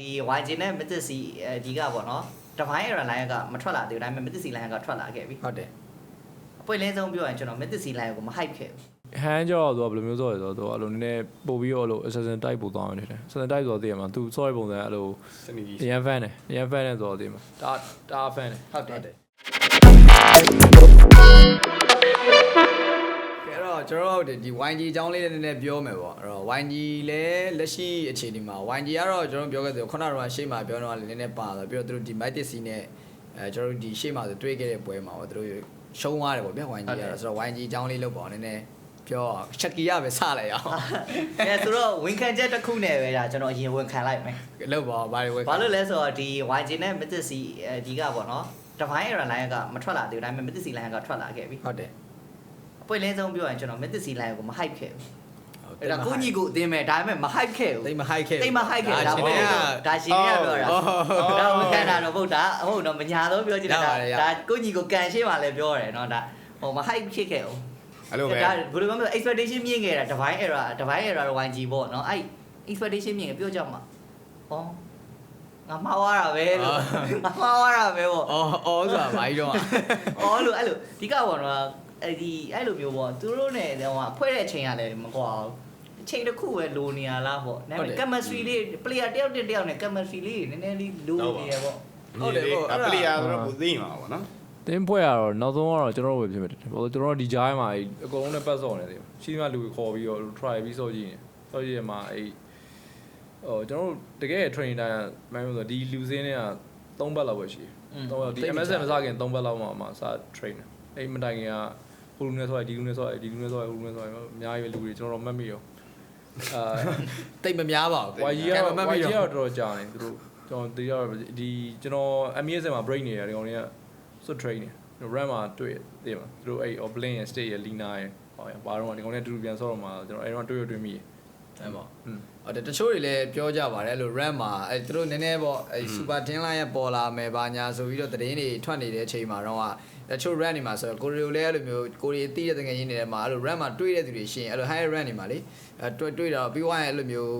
ဒီ YG နဲ့ Mythic အဲဒီကပေါ့နော် Divine Era Line ကမထွက်လာသေးဘူးဒါပေမဲ့ Mythic Line ကထွက်လာခဲ့ပြီဟုတ်တယ်အပွင့်လင်းဆုံးပြောရင်ကျွန်တော် Mythic Line ကိုမ hype ခဲ့ဘူးဟန်ကြောတော့သူကဘယ်လိုမျိုးဆိုရဆိုတော့သူကအဲ့လိုနည်းနည်းပို့ပြီးတော့အဲ့လို assassin type ပို့သွားနေတယ် assassin type ဆိုတော့သိရမှာသူ sorry ပုံစံအဲ့လိုစနေကြီးအရန် fan တယ်အရန် fan တယ်ဆိုတော့သိမှာဒါဒါ fan တယ်ဟုတ်တဟုတ်ယ်တယ်ကဲ အဲ့တော့ကျွန်တော်တို့ဒီ YG အကြောင်းလေးနည်းနည်းပြောမယ်ပေါ့အဲ့တော့ YG လည်းလက်ရှိအခြေအနေမှာ YG ကတော့ကျွန်တော်တို့ပြောခဲ့သလိုခုနကတော့ရှေ့မှာပြောတော့လည်းနည်းနည်းပါတော့ပြီးတော့သူတို့ဒီ Mighty C နဲ့အဲကျွန်တော်တို့ဒီရှေ့မှာဆိုတွေ့ခဲ့တဲ့ပွဲမှာပေါ့သူတို့ရှုံးသွားတယ်ပေါ့ဗျ YG ကတော့ဆိုတော့ YG အကြောင်းလေးလုပ်ပေါ့နည်းနည်းပြောချက်ကြီးရပဲစလိုက်အောင်အဲဆိုတော့ဝန်ခံချက်တစ်ခုနဲ့ပဲဒါကျွန်တော်အရင်ဝန်ခံလိုက်မယ်လုပ်ပါဘာတွေဝယ်ဘာလို့လဲဆိုတော့ဒီ YG နဲ့ Mythic အဲဒီကပေါ့နော် Divine Era Line ကမထွက်လာသေးဘူးဒါပေမဲ့ Mythic Line ကထွက်လာခဲ့ပြီဟုတ်တယ်အ ပွင့်လင်းဆုံးပြောရင်ကျွန်တော်မက်သစ်စီလိုင်းကိုမ hype ခဲ့ဘူးအဲ့ဒါကိုညီကိုအတင်းမဲ့ဒါပေမဲ့မ hype ခဲ့ဘူးတိတ်မ hype ခဲ့တိတ်မ hype ခဲ့ဒါပေါ့ဒါရှင်ရပြောတာဒါဝန်ခံတာတော့ဟုတ်တာဟုတ်တော့မညာတော့ပြောချင်တာဒါကိုညီကိုကန်ရှင်းပါလဲပြောတယ်နော်ဒါဟိုမ hype ဖြစ်ခဲ့အောင်အဲ့လိုပဲဒါဘယ်လိုမှ expectation မြင့်ခဲ့တာ divine error divine error တော့ YG ပေါ့နော်အဲ့ expectation မြင့်ပြောကြမှာဟောငါမှားသွားတာပဲလို့ငါမှားသွားတာပဲပေါ့အော်အော်ဆိုတာဘာကြီးတော့အော်လို့အဲ့လိုဒီကဘောနော် အဲ့ဒီအဲ့လိုမျိုးပေါ့သူတို့ ਨੇ ဟိုဖွဲ့တဲ့အချိန်ကလည်းမကွာဘူးအချိန်တစ်ခုပဲလိုနေရလားပေါ့ဒါပေမဲ့ chemistry လေး player တယောက်တစ်တယောက်နဲ့ chemistry လေးနည်းနည်းလေးလိုနေရပေါ့ဟုတ်တယ်ပေါ့အပလီယာဆိုတော့ပူသိမှာပေါ့နော်တင်းဖွဲ့ရတော့နောက်ဆုံးကတော့ကျွန်တော်တို့ပဲဖြစ်မယ်ဟိုကျွန်တော်တို့ဒီကြားမှာအဲ့အကုန်လုံးနဲ့ပတ်စော်နေတယ်ရှိမှလူခေါ်ပြီးတော့ try ပြီးစောကြည့်နေစောကြည့်ရမှာအဲ့ဟိုကျွန်တော်တို့တကယ် training တိုင်းမှန်လို့ဆိုဒီလူစင်းတွေက3ဘက်လောက်ပဲရှိတယ်3ဘက်ဒီ MSN မစားခင်3ဘက်လောက်မှမှစ train အဲ့မတိုင်ခင်ကဟို လူနဲ့ဆိုရဒီလူနဲ့ဆိုရဒီလူနဲ့ဆိုရဟိုလူနဲ့ဆိုရအများကြီးပဲလူတွေကျွန်တော်တို့မှတ်မိရောအာတိတ်မများပါဘူး YG ကတော့ YG ကတော့တော်တော်ကြာနေသူတို့ကျွန်တော်ဒီတော့ဒီကျွန်တော် MSN မှာ break နေရတယ်ဒီကောင်တွေကစွတ် train နေ RAM မှာတွေ့တယ်မှာသူတို့အဲ့ Oblin ရဲ့ state ရဲ့ Lina ရဲ့ဟောဘာတော့ဒီကောင်တွေအတူတူပြန်ဆော့တော့မှာကျွန်တော်အဲ့တော့တွေ့ရတွေ့မိတယ်အဲ့ပေါ့อืมဟုတ်တယ်တချို့တွေလည်းပြောကြပါတယ်အဲ့လို RAM မှာအဲ့သူတို့နည်းနည်းပေါ့အဲ့ Super Tin Line ရဲ့ပေါ်လာမယ်ဘာညာဆိုပြီးတော့သတင်းတွေထွက်နေတဲ့အချိန်မှာတော့ တချို့ RAM တွေမှာဆိုတော့ကိုရီယိုလည်းအဲ့လိုမျိုးကိုရီတီးတဲ့တကယ်ရင်းနေတယ်မှာအဲ့လို RAM မှာတွေးတဲ့သူတွေရှိရင်အဲ့လို high RAM တွေမှာလေအဲ့တွေးတွေးတော့ပြီးသွားရင်အဲ့လိုမျိုး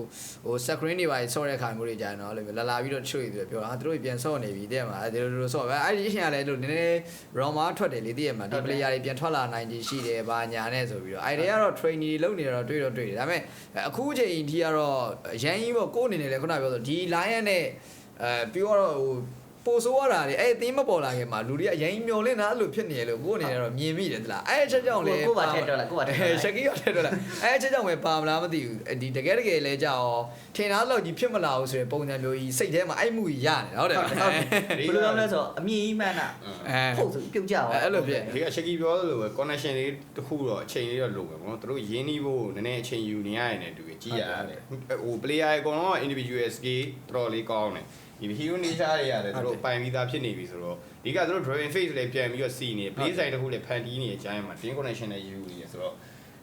ဟို screen တွေပါဆော့တဲ့ခါမျိုးတွေကြာရင်တော့အဲ့လိုမျိုးလာလာပြီးတော့တချို့တွေပြောတာသူတို့ပြန်ဆော့နေပြီတဲ့မှာအဲ့ဒီလိုလိုဆော့ပဲအဲ့ဒီအချိန်ကလည်းအဲ့လိုနည်းနည်း ROM မှာထွက်တယ်လေတည့်ရမှာဒီ player တွေပြန်ထွက်လာနိုင်ခြင်းရှိတယ်ဘာညာနဲ့ဆိုပြီးတော့အဲ့ဒီကတော့ training လုပ်နေတော့တွေးတော့တွေးတယ်ဒါပေမဲ့အခုအချိန်ဒီကတော့ရန်ကြီးပေါ့ကိုယ်အနေနဲ့လည်းခုနပြောဆိုဒီ line နဲ့အဲပြီးတော့ဟို ပိုဆိုးရတာလေအဲ့အသင်းမပေါ်လာခင်မှာလူတွေကအရင်မျောလင့်တာအဲ့လိုဖြစ်နေရလို့ကိုယ်အနေနဲ့တော့မြင်မိတယ်သလားအဲ့အချက်ကြောင့်လေကိုပါထက်တော့လားကိုပါထက်တော့လားရှက်ကီရောထက်တော့လားအဲ့အချက်ကြောင့်ပဲပါမလားမသိဘူးဒီတကယ်တကယ်လဲကြောက်ထင်သားလောက်ကြီးဖြစ်မလာဘူးဆိုရင်ပုံစံမျိုးကြီးစိတ်ထဲမှာအဲ့မှုကြီးရနေဟုတ်တယ်ဟုတ်တယ်ဟုတ်တယ်ဘယ်လိုလဲဆိုတော့အမြင့်ကြီးမှန်းတာအဲဟုတ်ဆိုပြုတ်ကြအောင်အဲ့လိုဖြစ်ဒီကရှက်ကီပြောလို့ပဲ connection လေးတစ်ခုတော့အချိန်လေးတော့လိုပဲပေါ့နော်သူတို့ရင်းနှီးဖို့နည်းနည်းအချိန်ယူနေရတယ်နဲ့တူကြည့်ရတယ်ဟို player အကုန်လုံးက individual skill တော်တော်လေးကောင်းတယ် ဒီ hero nature တွေရတယ်သူတို့ပိုင်ပြီးသားဖြစ်နေပြီဆိုတော့ဒီကသူတို့ driving face လည်းပြန်ပြီးတော့စီနေ play side တစ်ခုလည်းဖန်တီးနေတဲ့အချိန်မှာ team connection နဲ့ယူနေတယ်ဆိုတော့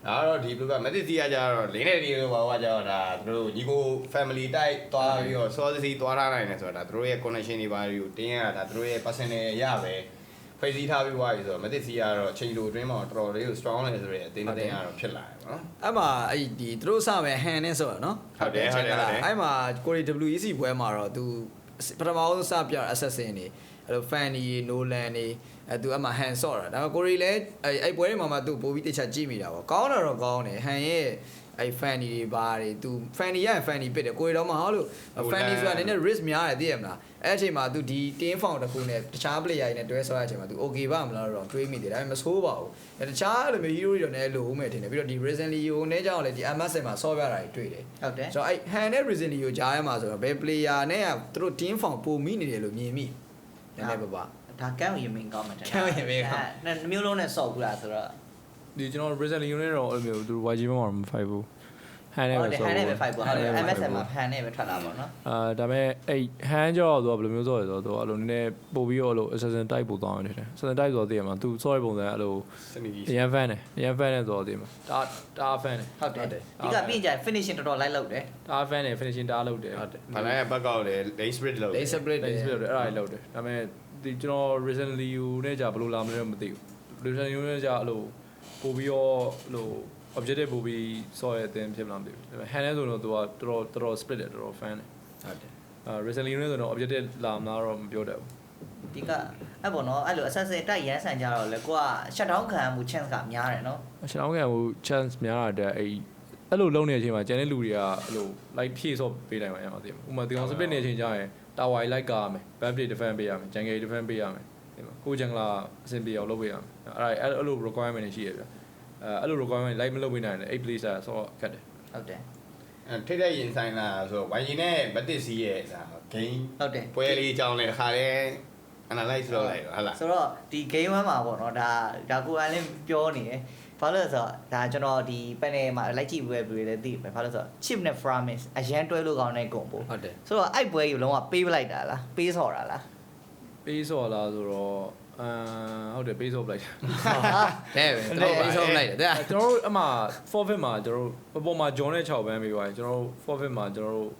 ဒါကတော့ဒီဘလိုက method စီကကြတော့လင်းတဲ့ဒီလိုပါကကြတော့ဒါသူတို့ညီကို family type သွားပြီးတော့ source စီသွားထားနိုင်တယ်ဆိုတော့ဒါသူတို့ရဲ့ connection တွေပါတွေကိုတင်းရတာဒါသူတို့ရဲ့ personal ရပဲဖွဲ့စည်းထားပြီးသွားပြီဆိုတော့ method စီကတော့ချိန်လိုအတွင်းမှာတော်တော်လေးကို strong တယ်ဆိုတော့အတင်းအတင်းကတော့ဖြစ်လာတယ်ပေါ့နော်အဲ့မှာအဲ့ဒီသူတို့စမယ်ဟန်နဲ့ဆိုတော့နော်ဟုတ်တယ်ဟုတ်တယ်ဟုတ်တယ်အဲ့မှာကိုရီ WEC ပွဲမှာတော့သူ ပထမဆုံးစပြ assassin နေအဲ့လို Fanny Nolan နေအဲ့သူအမှဟန်ဆော့တာဒါပေမဲ့ကိုရီလည်းအဲ့အဲ့ပွဲတွေမှာမှသူပို့ပြီးတခြားကြည့်မိတာပေါ့ကောင်းတာတော့ကောင်းတယ်ဟန်ရဲ့ အဲ့ Fanny တွေဘာတွေသူ Fanny ရရင် Fanny ပစ်တယ်ကိုရီတော့မဟုတ်လို့ Fanny ဆိုတာနည်းနည်း risk များတယ်သိရမလားအဲ့အချိန်မှာသူဒီ team found တစ်ခုနဲ့တခြား player တွေနဲ့တွဲဆော့ရတဲ့အချိန်မှာသူ okay ပါမလားတော့တွေးမိတယ်ဒါပေမဲ့မဆိုးပါဘူးအဲ့တခြားအဲ့လိုမျိုး hero တွေတော့လည်းလိုဦးမယ်ထင်တယ်ပြီးတော့ဒီ recently ဟိုနဲ့ကြောင့်လည်းဒီ MSN မှာဆော့ရတာတွေတွေ့တယ်ဟုတ်တယ်ဆိုတော့အဲ့ hand နဲ့ recently ကိုကြားရမှာဆိုတော့ဘယ် player နဲ့ကသူတို့ team form ပိုမိနေတယ်လို့မြင်မိနည်းနည်းပါပါဒါကန်းရင်မင်းကောင်းမှတယ်ကန်းရင်မင်းကောင်းအဲ့နှစ်မျိုးလုံးနဲ့ဆော့ဘူးလားဆိုတော့ ဒီကျွန်တော် recently unit တော့အဲ့လိုမျိုးသူတို့ YG မှာမဖိုက်ဘူးဟန်နဲ့ဟုပဲတ်တယ်ဆော့ဟန်နဲ့ပဲ fight ပေါ့ဟုတ်တယ်ဟန်နဲ့ပဲ MSN မှာဖန်နဲ့ပဲထွက်လာပါတော့အာဒါပေမဲ့အဲ့ဟန်ကြောတော့သူကဘယ်လိုမျိုးဆော့ရဆိုတော့သူကအဲ့လိုနည်းနည်းပို့ပြီးတော့အဲ့လို assassin type ပို့သွားနေတယ် assassin type ဆိုတော့သိရမှာသူ sorry ပုံစံအဲ့လိုစနေကြီးအရန် fan တယ်အရန် fan တယ်ဆိုတော့သိမှာဒါဒါ fan တယ်ဟုတ်တယ်ဟုတ်တယ်ဒီကပြင်ကြ finishing တော်တော်လိုက်လောက်တယ်ဒါ fan တယ် finishing ဒါလုပ်တယ်ဟုတ်တယ်ဘာလဲဘက်ကောက်လေ lane split လို့ they separate ဒါတယ် display လုပ်တယ်အဲ့ဒါကြီးလုပ်တယ်ဒါပေမဲ့ဒီကျွန်တော် recently ယူနဲ့ကြာဘယ်လိုလာမလဲမသိဘူး recently ယူနဲ့ကြာအဲ့လို ပို့ပြီးတော့အဲ့လို objective ပို့ပြီးဆော့ရတဲ့အတင်းဖြစ်မလားမသိဘူးဒါပေမဲ့ hand နဲ့ဆိုတော့သူကတော်တော်တော်တော် split တယ်တော်တော် fan တယ်ဟုတ်တယ်အအာ recently နဲ့ဆိုတော့ objective လာမလားတော့မပြောတတ်ဘူးဒီကအဲ့ပေါ့နော်အဲ့လို assassin တိုက်ရန်ဆန်ကြတော့လေကိုက shutdown ခံမှု chance ကများတယ်နော်အရှင်အောင်ကဟို chance များတာတဲ့အဲ့အဲ့လိုလုံးနေတဲ့အချိန်မှာကျန်တဲ့လူတွေကအဲ့လို like ဖြည့်ဆော့ပေးနိုင်မှာရမှာသိမှာဥပမာဒီကောင် split နေတဲ့အချိန်ကျရင် tower like ကားမယ် back play defend ပေးရမယ် jungle defend ပေးရမယ် သိမှာကို jungle အဆင်ပြေအောင်လုပ်ပေးရမယ်အဲ့ဒါအဲ့လို requirement တွေရှိရပြအဲအဲ့လို requirement like မလုပ်ပေးနိုင်တယ်8 player ဆိုတော့ခက်တယ်ဟုတ်တယ်အဲထိတဲ့ရင်ဆိုင်လာဆိုဝိုင်ဂျီနဲ့မတစ်စီရဲ့ဒါ game ဟုတ်တယ်ပွဲလေးအကြောင်းလဲတစ်ခါလဲ analyze လုပ်လိုက်တော့ဟုတ်လားဆိုတော့ဒီ game 1မှာပေါ့နော်ဒါဒါကိုအလည်းပြောနေတယ်ဘာလို့လဲဆိုတော့ဒါကျွန်တော်ဒီ panel မှာလိုက်ကြည့်ပွဲပြီးလည်းသိတယ်ဘာလို့လဲဆိုတော့ chip နဲ့ framis အရန်တွဲလို့ကောင်းတဲ့ဂုံပို့ဟုတ်တယ်ဆိုတော့အဲ့ပွဲကြီးလုံးဝပေးပလိုက်တာလားပေးဆော်တာလား ပေးဆော်လာဆိုတော့အာဟုတ်တယ်ပေးဆော်ပလိုက်တာတဲ့ပဲတော့ပြီးဆုံးလိုက်တယ်တဲ့အဲကျွန်တော်တို့အမှ forfeit မှာကျွန်တော်တို့အပေါ်မှာ John နဲ့6ဘန်းပေးပါတယ်ကျွန်တော်တို့ forfeit မှာကျွန်တော်တို့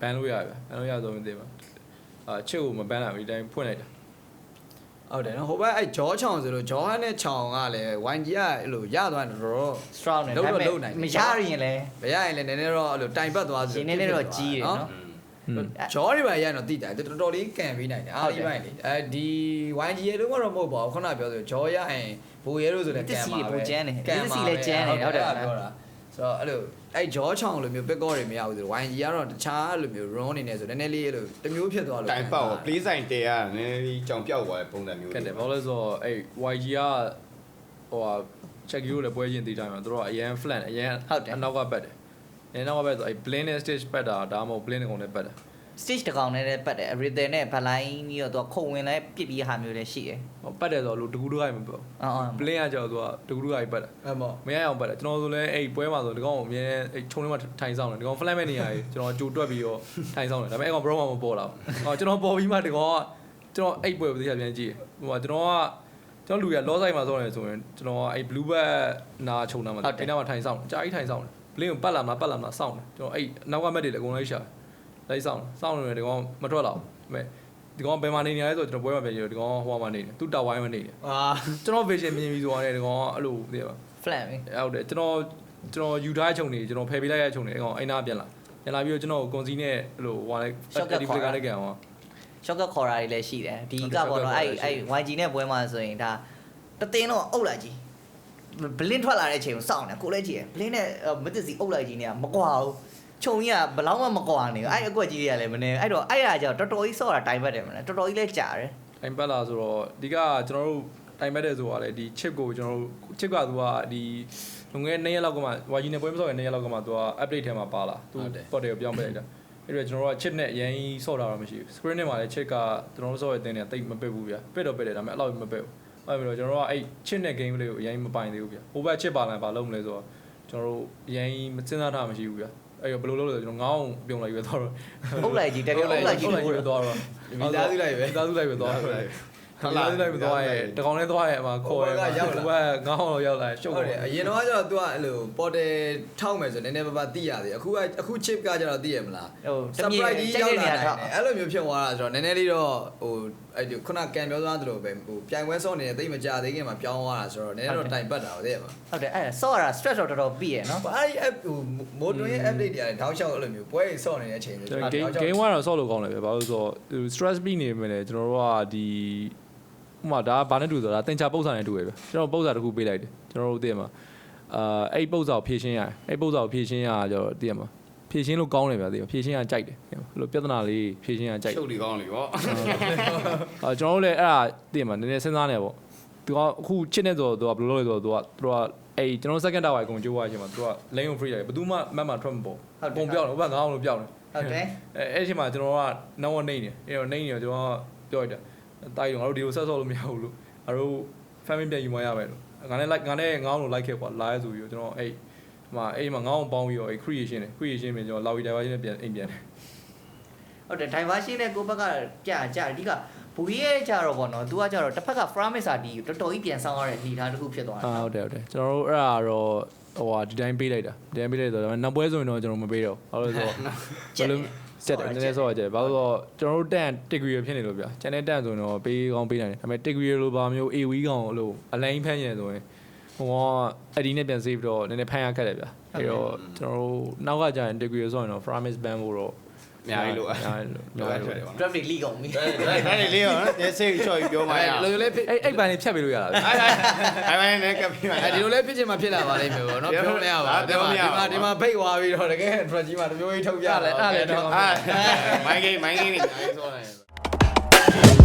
ban လို့ရပြီ ban လို့ရဆိုမသိပါအာချစ်ကိုမ ban နိုင်ဘူးဒီတိုင်းဖွင့်လိုက်တာဟုတ်တယ်နော်ဟိုဘက်အဲ့ဂျောချောင်ဆိုလို့ဂျောဟန်နဲ့ချောင်ကလည်း YG ကအဲ့လိုရသွားတယ်တော်တော် strong နဲ့လုံးဒါတော့ပေလုံးနိုင်တယ်မဲ့မရရင်လည်းမရရင်လည်းနည်းနည်းတော့အဲ့လိုတိုင်ပတ်သွားရင်းနေနေတော့ကြီးတယ်နော် ဂျောတွေပါရရင်တော့တိတယ်တော်တော်လေးကန်ပေးနိုင်တယ်အားကြီးပိုင်းလေအဲဒီ YG ရဲ့တော့မဟုတ်ပါဘူးခုနပြောဆိုဂျောရရင်ဘိုရဲလို့ဆိုလည်းကန်ပါပဲပြောတာဆိုတော့အဲ့လိုအဲ့ဂျောချောင်လိုမျိုးပက်ကောတွေမရဘူးဆိုတော့ YG ကတော့တခြားအဲ့လိုမျိုး run အနေနဲ့ဆိုနည်းနည်းလေးအဲ့လိုတမျိုးဖြစ်သွားလို့တိုင်ပေါက် play sign တဲရနည်းနည်းကြောင်ပြောက်သွားတဲ့ပုံစံမျိုးခက်တယ်ဘာလို့လဲဆိုတော့အဲ့ YG ကဟိုဟာ check you လည်းပွဲချင်းတည်တိုင်းမှာသူတို့ကအရန် flan အရန်အနောက်ကပတ်တယ် အနောက်ကပတ်ဆိုအဲ့ blend နဲ့ stage ပတ်တာဒါမှမဟုတ် blend ကောင်နဲ့ပတ်တာ stage တစ်ကောင်နဲ့လည်းပတ်တယ် everything နဲ့ဗလိုင်းပြီးတော့သူခုံဝင်လဲပြစ်ပြီးဟာမျိုးလည်းရှိတယ်ဟိုပတ်တယ်ဆိုတော့လူတကူတကိုင်းမပေါ့အော်အော် blend ကကြောက်သူကတကူတကိုင်းပတ်တယ်အဲ့မော်မရအောင်ပတ်တယ်ကျွန်တော်ဆိုလဲအဲ့ပွဲမှာဆိုဒီကောင်ကိုအမြဲအဲ့ခြုံထဲမှာထိုင်ဆောင်တယ်ဒီကောင် flat မဲ့နေရာကြီးကျွန်တော်ကြိုတွက်ပြီးတော့ထိုင်ဆောင်တယ်ဒါပေမဲ့အဲ့ကောင် bro မပေါ်လာဘူးဟောကျွန်တော်ပေါ်ပြီးမှဒီကောင်ကကျွန်တော်အဲ့ပွဲပတိချပြန်ကြည့်ဟိုမှာကျွန်တော်ကကျွန်တော်လူရ loss side မှာဆောင်းနေဆိုရင်ကျွန်တော်အဲ့ blue bat နာခြုံတာမှာအဲ့နားမှာထိုင်ဆောင်တယ်ကြာကြီးထိုင်ဆောင်တယ် blink ကိုပတ်လာမလားပတ်လာမလားစောင့်တယ်ကျွန်တော်အဲ့နောက်ကမက်တွေလည်းအကုန်လုံးရှာလိုက်ဆောင်စောင့်နေတယ်ဒီကောင်မထွက်လာဘူးဒါပေမဲ့ဒီကောင်ဘယ်မှာနေနေလဲဆိုတော့ကျွန်တော်ပွဲမှာပြန်ကြည့်တော့ဒီကောင်ဟိုမှာနေတယ်သူ့တာဝိုင်းမှာနေတယ်အာကျွန်တော် vision မြင်ပြီးဆိုတော့ဒီကောင်ကအဲ့လိုသိရပါ flat ပဲဟုတ်တယ်ကျွန်တော်ကျွန်တော်ယူထားတဲ့ခြုံနေကျွန်တော်ဖယ်ပေးလိုက်ရတဲ့ခြုံနေအကောင်အိမ်နာပြန်လာပြန်လာပြီးတော့ကျွန်တော်ကွန်စီနဲ့အဲ့လိုဟိုလိုက် Shortcut ဒီပလကလည်းကြံအောင် shortcut ခေါ်တာတွေလည်းရှိတယ်ဒီဟုတ်ကတယ်ပေါ့နော် shortcut အဲ့ခေါ်တာရှိအဲ့ YG နဲ့ပွဲမှာဆိုရင်ဒါတသိန်းတော့အုပ်လိုက်ကြီး ဘလင်းထွက်လာတဲ့အချိန်ကိုစောင့်တယ်ကိုလည်းကြည့်တယ်ဘလင်းနဲ့မတစ်စီအုပ်လိုက်ကြီးနေကမကွာဘူးခြုံကြီးကဘလောက်မှမကွာနေဘူးအဲ့အကွက်ကြီးတွေကလည်းမနေဘူးအဲ့တော့အဲ့ဒါကြောင့်တော်တော်ကြီးစော့တာတိုင်ပတ်တယ်မလားတော်တော်ကြီးလည်းကြာတယ်တိုင်ပတ်လာဆိုတော့ဒီကကျွန်တော်တို့တိုင်ပတ်တဲ့ဆိုတာလေဒီ chip ကိုကျွန်တော်တို့ chip ကသူကဒီလွန်ခဲ့တဲ့2ရက်လောက်ကမှ YG နဲ့ပွဲမစော့ရင်2ရက်လောက်ကမှသူက update ထဲမှာပါလာသူ pot တွေကိုပြောင်းပေးလိုက်တာအဲ့တော့ကျွန်တော်တို့က chip နဲ့အရင်ကြီးဆော့တာတော့မရှိဘူး screen နဲ့မှာလည်း chip ကကျွန်တော်တို့ဆော့ရတဲ့တင်းတွေကတိတ်မပစ်ဘူးဗျာပစ်တော့ပစ်တယ်ဒါပေမဲ့အဲ့လောက်မပစ်ဘူး အဲ့ပြီးတော့ကျွန်တော်တို့ကအဲ့ chip နဲ့ game လေးကိုအရင်မပိုင်သေးဘူးဗျာဟိုဘက် chip ပါလာဘာလုပ်မလဲဆိုတော့ကျွန်တော်တို့အရင်မစဉ်းစားထားမှမရှိဘူးဗျာအဲ့တော့ဘယ်လိုလုပ်လဲဆိုကျွန်တော်ငောင်းပြုံလိုက်ပြီးတော့အုပ်လိုက်ကြီးတကယ်အုပ်လိုက်ကြီးဟုတ်လိုက်ပဲသွားတော့မိသားစုလိုက်ပဲမိသားစုလိုက်ပဲသွားတော့ဟုတ်လားမိသားစုလိုက်ပဲသွားရဲတကောင်လေးသွားရဲအမှာခေါ်ရဲဟိုဘက်ကရောက်လာဟိုဘက်ကငေါင်းတော့ရောက်လာရှုပ်ဟုတ်တယ်အရင်တော့ကျတော့ तू ကအဲ့လိုပေါ်တယ်ထောက်မယ်ဆိုနည်းနည်းပါးပါးသိရတယ်အခုကအခု chip ကကျတော့သိရမလားဟို surprise ကြီးရောက်လာတာနိုင်တယ်အဲ့လိုမျိုးဖြစ်သွားတာဆိုတော့နည်းနည်းလေးတော့ဟို အဲ့ဒီခုနကံပြောသွားသလိုပဲဟိုပြိုင်ပွဲဆော့နေတဲ့တိတ်မကြသေးခင်မှာပြောင်းသွားတာဆိုတော့နည်းနည်းတော့တိုင်ပတ်တာဟုတ်တယ်ပါဟုတ်တယ်အဲ့ဆော့တာ stress တော့တော်တော်ပြီးရနော်အဲ့ဒီ app ဟိုမိုတွင်းရဲ့ update တွေကလည်းတောက်လျှောက်အဲ့လိုမျိုးပွဲကြီးဆော့နေတဲ့အချိန်ဆိုကျွန်တော် game game ကတော့ဆော့လို့ကောင်းတယ်ပဲဘာလို့ဆိုတော့ stress ပြီးနေမယ်လေကျွန်တော်တို့ကဒီဥမာဒါဘာနဲ့တူဆိုတော့တင်ချပုတ်စာနဲ့တူရပဲကျွန်တော်ပုတ်စာတစ်ခုပေးလိုက်တယ်ကျွန်တော်တို့သိရမှာအာအဲ့ပုတ်စာကိုဖြည့်ရှင်းရတယ်အဲ့ပုတ်စာကိုဖြည့်ရှင်းရကြတော့သိရမှာ ဖြည့်ရှင်းလို့ကောင်းတယ်ဗျာသိရဖြည့်ရှင်းရကြိုက်တယ်သိရမှာအဲ့လိုပြဿနာလေးဖြည့်ရှင်းရကြိုက်ရှုပ်လီကောင်းလီဗောအာကျွန်တော်တို့လည်းအဲ့ဒါသိရမှာနည်းနည်းစဉ်းစားနေပေါ့သူကအခုချစ်နေဆိုတော့သူကဘယ်လိုလုပ်လဲဆိုတော့သူကသူကအဲ့ကျွန်တော် second tower အကုန်ကြိုးသွားချင်းမှာသူက lane of free တယ်ဘယ်သူမှမတ်မှာထွက်မပေါ်ပုံပြောက်တယ်ဟိုဘက်ငါးအောင်လို့ပြောက်တယ်ဟုတ်တယ်အဲအဲ့ဒီမှာကျွန်တော်ကနောက်ဝနေနေအဲ့တော့နေနေတော့ကျွန်တော်ပြောလိုက်တာတိုက်တော့ငါတို့ဒီလိုဆက်ဆော့လို့မရဘူးလို့ငါတို့ family ပြန်ယူမရမယ်လို့ငါနဲ့ like ငါနဲ့ငါအောင်လို့ like ခဲ့ကွာလာရဲဆိုပြီးတော့ကျွန်တော်အဲ့ ဒီမှာအဲ့ဒီမှာငါအောင်ပေါင်းပြီးတော့အဲ့ creation နဲ့ creation ပြင်ကျွန်တော် lobby diver နဲ့ပြန်အိမ်ပြန်တယ်ဟုတ်တယ် diversion နဲ့ကိုဘက်ကကြာကြာအဓိကဘူရဲ့ကြတော့ပေါ့နော် तू ကကြတော့တစ်ဖက်က framis စာဒီတော်တော်ကြီးပြန်ဆောင်ရတဲ့အနေအထားတစ်ခုဖြစ်သွားတယ်အာဟုတ်တယ်ဟုတ်တယ်ကျွန်တော်တို့အဲ့ဒါတော့ဟိုဟာဒီတိုင်းပေးလိုက်တာဒီတိုင်းပေးလိုက်တော့ဒါပေမဲ့နောက်ပွဲဆိုရင်တော့ကျွန်တော်မပေးတော့ဘာလို့လဲဆိုတော့ကျက်တယ်စက်တယ်နည်းနည်းဆော့ကြတယ်ဘာလို့လဲဆိုတော့ကျွန်တော်တို့တန် degree ဖြစ်နေလို့ဗျာ channel တန်ဆိုရင်တော့ပေးကောင်းပေးနိုင်တယ်ဒါပေမဲ့ degree လိုပါမျိုး AW ကောင်လို့အလိုင်းဖမ်းနေတယ်ဆိုရင် ဟိုကအဒီနဲ့ပြန် save တော့နည်းနည်းဖမ်းရခက်တယ်ဗျာအဲ့တော့ကျွန်တော်တို့နောက်ကကြာရင် degree ဆိုရင်တော့ framis ban ဖို့တော့အများကြီးလို့အအများကြီးလို့လိုအပ်တယ်ပေါ့ drop တွေလိကုန်ပြီဒါဒါလေးရောနော်ညစိတ်ချော်ပြီးပြောမှရအဲ့လိုလေးဖြစ်အဲ့အဲ့ဘန်လေးဖြတ်ပေးလို့ရတာလေအဲ့အဲ့အဲ့နဲ့ကပ်ပြီးမှအဲ့ဒီလိုလေးဖြစ်ချင်မှဖြစ်လာပါလိမ့်မယ်ပေါ့နော်ပြောမရပါဘူးဒီမှာဒီမှာဖိတ်သွားပြီးတော့တကယ် track ကြီးမှာတမျိုးကြီးထုတ်ပြတယ်အဲ့ဒါလည်းအာမိုင်းဂိမ်းမိုင်းဂိမ်းနေအများကြီးဆောနေ